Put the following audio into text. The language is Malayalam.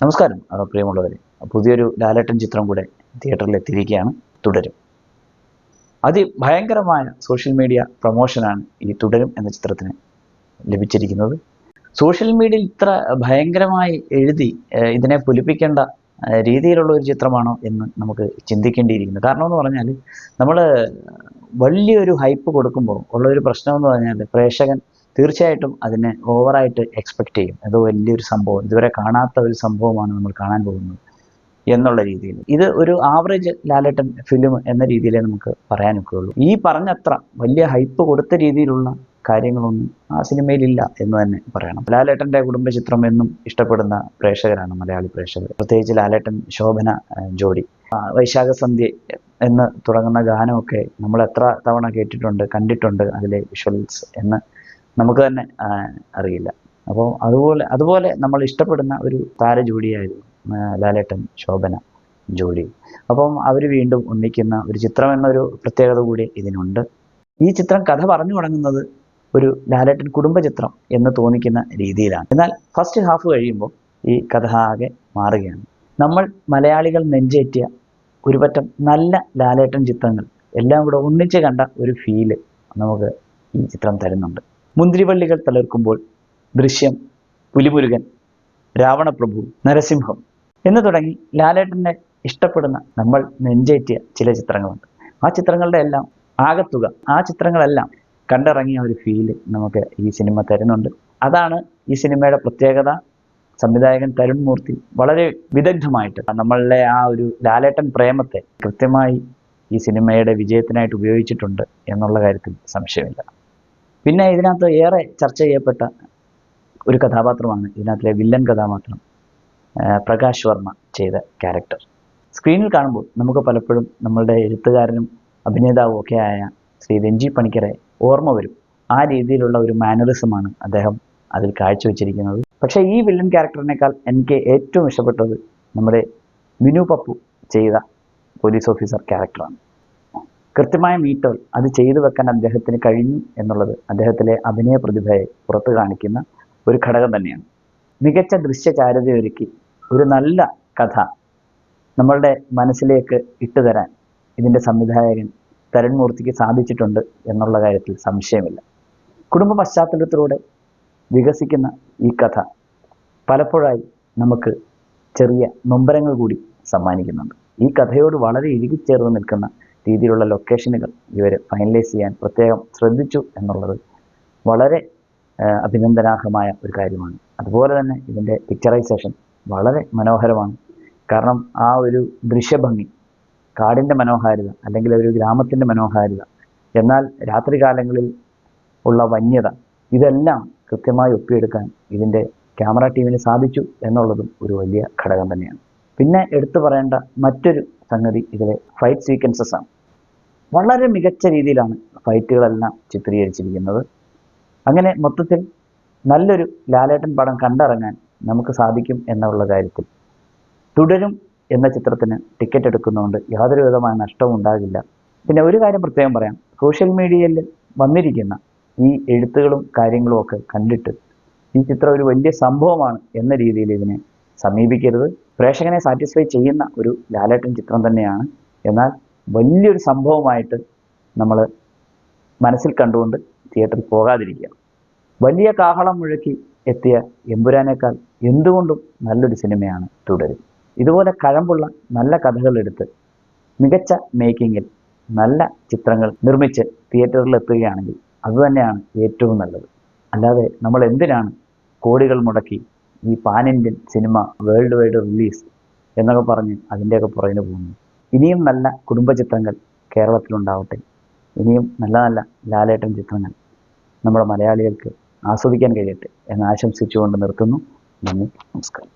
നമസ്കാരം പ്രിയമുള്ളവരെ. പുതിയൊരു ലാലേട്ടൻ ചിത്രം കൂടെ തിയേറ്ററിൽ എത്തിയിരിക്കുകയാണ് തുടരും. അതിഭയങ്കരമായ സോഷ്യൽ മീഡിയ പ്രൊമോഷനാണ് ഈ തുടരും എന്ന ചിത്രത്തിന് ലഭിച്ചിരിക്കുന്നത്. സോഷ്യൽ മീഡിയയിൽ ഇത്ര ഭയങ്കരമായി എഴുതി ഇതിനെ പുലിപ്പിക്കേണ്ട രീതിയിലുള്ള ഒരു ചിത്രമാണോ എന്ന് നമുക്ക് ചിന്തിക്കേണ്ടിയിരിക്കുന്നു. കാരണം എന്ന് പറഞ്ഞാൽ നമ്മൾ വലിയൊരു ഹൈപ്പ് കൊടുക്കുമ്പോൾ ഉള്ള ഒരു പ്രശ്നം എന്ന് പറഞ്ഞാൽ പ്രേക്ഷകൻ തീർച്ചയായിട്ടും അതിനെ ഓവറായിട്ട് എക്സ്പെക്റ്റ് ചെയ്യും. അത് വലിയൊരു സംഭവം ഇതുവരെ കാണാത്ത ഒരു സംഭവമാണ് നമ്മൾ കാണാൻ പോകുന്നത് എന്നുള്ള രീതിയിൽ. ഇത് ഒരു ആവറേജ് ലാലേട്ടൻ ഫിലിം എന്ന രീതിയിലേ നമുക്ക് പറയാനൊക്കെയുള്ളൂ. ഈ പറഞ്ഞത്ര വലിയ ഹൈപ്പ് കൊടുത്ത രീതിയിലുള്ള കാര്യങ്ങളൊന്നും ആ സിനിമയിലില്ല എന്ന് തന്നെ പറയണം. ലാലേട്ടന്റെ കുടുംബ ചിത്രം എന്നും ഇഷ്ടപ്പെടുന്ന പ്രേക്ഷകരാണ് മലയാളി പ്രേക്ഷകർ. പ്രത്യേകിച്ച് ലാലേട്ടൻ ശോഭന ജോഡി. വൈശാഖ സന്ധ്യ എന്ന് തുടങ്ങുന്ന ഗാനമൊക്കെ നമ്മൾ എത്ര തവണ കേട്ടിട്ടുണ്ട് കണ്ടിട്ടുണ്ട് അതിലെ വിഷ്വൽസ് എന്ന് നമുക്ക് തന്നെ അറിയില്ല. അപ്പോൾ അതുപോലെ അതുപോലെ നമ്മൾ ഇഷ്ടപ്പെടുന്ന ഒരു താര ജോഡിയായിരുന്നു ലാലേട്ടൻ ശോഭന ജോഡി. അപ്പം അവർ വീണ്ടും ഒന്നിക്കുന്ന ഒരു ചിത്രം എന്നൊരു പ്രത്യേകത കൂടി ഇതിനുണ്ട്. ഈ ചിത്രം കഥ പറഞ്ഞു തുടങ്ങുന്നത് ഒരു ലാലേട്ടൻ കുടുംബ ചിത്രം എന്ന് തോന്നിക്കുന്ന രീതിയിലാണ്. എന്നാൽ ഫസ്റ്റ് ഹാഫ് കഴിയുമ്പോൾ ഈ കഥ ആകെ മാറുകയാണ്. നമ്മൾ മലയാളികൾ നെഞ്ചേറ്റിയ ഒരുപറ്റം നല്ല ലാലേട്ടൻ ചിത്രങ്ങൾ എല്ലാം കൂടെ ഒന്നിച്ച് കണ്ട ഒരു ഫീൽ നമുക്ക് ഈ ചിത്രം തരുന്നുണ്ട്. മുന്തിരിവള്ളികൾ തളിർക്കുമ്പോൾ ദൃശ്യം പുലിമുരുകൻ രാവണപ്രഭു നരസിംഹം എന്ന് തുടങ്ങി ലാലേട്ടനെ ഇഷ്ടപ്പെടുന്ന നമ്മൾ നെഞ്ചേറ്റിയ ചില ചിത്രങ്ങളുണ്ട്. ആ ചിത്രങ്ങളുടെ എല്ലാം ആകത്തുക ആ ചിത്രങ്ങളെല്ലാം കണ്ടിറങ്ങിയ ഒരു ഫീൽ നമുക്ക് ഈ സിനിമ തരുന്നുണ്ട്. അതാണ് ഈ സിനിമയുടെ പ്രത്യേകത. സംവിധായകൻ തരുൺ മൂർത്തി വളരെ വിദഗ്ധമായിട്ട് നമ്മളുടെ ആ ഒരു ലാലേട്ടൻ പ്രേമത്തെ കൃത്യമായി ഈ സിനിമയുടെ വിജയത്തിനായിട്ട് ഉപയോഗിച്ചിട്ടുണ്ട് എന്നുള്ള കാര്യത്തിൽ സംശയമില്ല. പിന്നെ ഇതിനകത്ത് ഏറെ ചർച്ച ചെയ്യപ്പെട്ട ഒരു കഥാപാത്രമാണ് ഇതിനകത്തിലെ വില്ലൻ കഥാപാത്രം പ്രകാശ് വർമ്മ ചെയ്ത ക്യാരക്ടർ. സ്ക്രീനിൽ കാണുമ്പോൾ നമുക്ക് പലപ്പോഴും നമ്മളുടെ എഴുത്തുകാരനും അഭിനേതാവും ഒക്കെ ആയ ശ്രീ രഞ്ജി പണിക്കരെ ഓർമ്മ വരും. ആ രീതിയിലുള്ള ഒരു മാനറിസമാണ് അദ്ദേഹം അതിൽ കാഴ്ചവെച്ചിരിക്കുന്നത്. പക്ഷേ ഈ വില്ലൻ ക്യാരക്ടറിനേക്കാൾ എനിക്ക് ഏറ്റവും ഇഷ്ടപ്പെട്ടത് നമ്മുടെ മിനു പപ്പു ചെയ്ത പോലീസ് ഓഫീസർ ക്യാരക്ടറാണ്. കൃത്യമായ മീറ്റർ അത് ചെയ്തു വെക്കാൻ അദ്ദേഹത്തിന് കഴിഞ്ഞു എന്നുള്ളത് അദ്ദേഹത്തിലെ അഭിനയ പ്രതിഭയെ പുറത്തു കാണിക്കുന്ന ഒരു ഘടകം തന്നെയാണ്. മികച്ച ദൃശ്യചാരുതയൊരുക്കി ഒരു നല്ല കഥ നമ്മളുടെ മനസ്സിലേക്ക് ഇട്ടുതരാൻ ഇതിന്റെ സംവിധായകൻ തരുൺ മൂർത്തിക്ക് സാധിച്ചിട്ടുണ്ട് എന്നുള്ള കാര്യത്തിൽ സംശയമില്ല. കുടുംബ പശ്ചാത്തലത്തിലൂടെ വികസിക്കുന്ന ഈ കഥ പലപ്പോഴായി നമുക്ക് ചെറിയ നൊമ്പരങ്ങൾ കൂടി സമ്മാനിക്കുന്നുണ്ട്. ഈ കഥയോട് വളരെ ഇഴുകിച്ചേർന്ന് നിൽക്കുന്ന രീതിയിലുള്ള ലൊക്കേഷനുകൾ ഇവർ ഫൈനലൈസ് ചെയ്യാൻ പ്രത്യേകം ശ്രദ്ധിച്ചു എന്നുള്ളത് വളരെ അഭിനന്ദനാർഹമായ ഒരു കാര്യമാണ്. അതുപോലെ തന്നെ ഇതിന്റെ പിക്ചറൈസേഷൻ വളരെ മനോഹരമാണ്. കാരണം ആ ഒരു ദൃശ്യഭംഗി കാടിന്റെ മനോഹാരിത അല്ലെങ്കിൽ ഒരു ഗ്രാമത്തിന്റെ മനോഹാരിത എന്നാൽ രാത്രികാലങ്ങളിൽ ഉള്ള വന്യത ഇതെല്ലാം കൃത്യമായി ഒപ്പിയെടുക്കാൻ ഇതിന്റെ ക്യാമറ ടീമിന് സാധിച്ചു എന്നുള്ളതും ഒരു വലിയ ഘടകം തന്നെയാണ്. പിന്നെ എടുത്തു പറയേണ്ട മറ്റൊരു സംഗതി ഇതിലെ ഫൈറ്റ് സീക്വൻസസ് ആണ്. വളരെ മികച്ച രീതിയിലാണ് ഫൈറ്റുകളെല്ലാം ചിത്രീകരിച്ചിരിക്കുന്നത്. അങ്ങനെ മൊത്തത്തിൽ നല്ലൊരു ലാലേട്ടൻ പടം കണ്ടിറങ്ങാൻ നമുക്ക് സാധിക്കും എന്നുള്ള കാര്യത്തിൽ. തുടരും എന്ന ചിത്രത്തിന് ടിക്കറ്റ് എടുക്കുന്നതുകൊണ്ട് യാതൊരു വിധമായ നഷ്ടവും ഉണ്ടാകില്ല. പിന്നെ ഒരു കാര്യം പ്രത്യേകം പറയാം. സോഷ്യൽ മീഡിയയിൽ വന്നിരിക്കുന്ന ഈ എഴുത്തുകളും കാര്യങ്ങളും ഒക്കെ കണ്ടിട്ട് ഈ ചിത്രം ഒരു വലിയ സംഭവമാണ് എന്ന രീതിയിൽ ഇതിനെ സമീപിക്കരുത്. പ്രേക്ഷകനെ സാറ്റിസ്ഫൈ ചെയ്യുന്ന ഒരു ലാലേട്ടൻ ചിത്രം തന്നെയാണ്. എന്നാൽ വലിയൊരു സംഭവമായിട്ട് നമ്മൾ മനസ്സിൽ കണ്ടുകൊണ്ട് തിയേറ്ററിൽ പോകാതിരിക്കുക. വലിയ കാഹളം മുഴക്കി എത്തിയ എമ്പുരാനേക്കാൾ എന്തുകൊണ്ടും നല്ലൊരു സിനിമയാണ് തുടരും. ഇതുപോലെ കഴമ്പുള്ള നല്ല കഥകളെടുത്ത് മികച്ച മേക്കിങ്ങിൽ നല്ല ചിത്രങ്ങൾ നിർമ്മിച്ച് തിയേറ്ററിൽ എത്തുകയാണെങ്കിൽ അതുതന്നെയാണ് ഏറ്റവും നല്ലത്. അല്ലാതെ നമ്മൾ എന്തിനാണ് കോടികൾ മുടക്കി ഈ pan Indian cinema worldwide release എന്നൊക്കെ പറഞ്ഞ് അതിന്റെയൊക്കെ പുറകിന് പോകുന്നു ഇനിയും നല്ല കുടുംബ ചിത്രങ്ങൾ കേരളത്തിലുണ്ടാവട്ടെ. ഇനിയും നല്ല നല്ല ലാലേട്ടൻ ചിത്രങ്ങൾ നമ്മുടെ മലയാളികൾക്ക് ആസ്വദിക്കാൻ കഴിയട്ടെ എന്ന് ആശംസിച്ചുകൊണ്ട് നിർത്തുന്നു. നന്ദി നമസ്കാരം.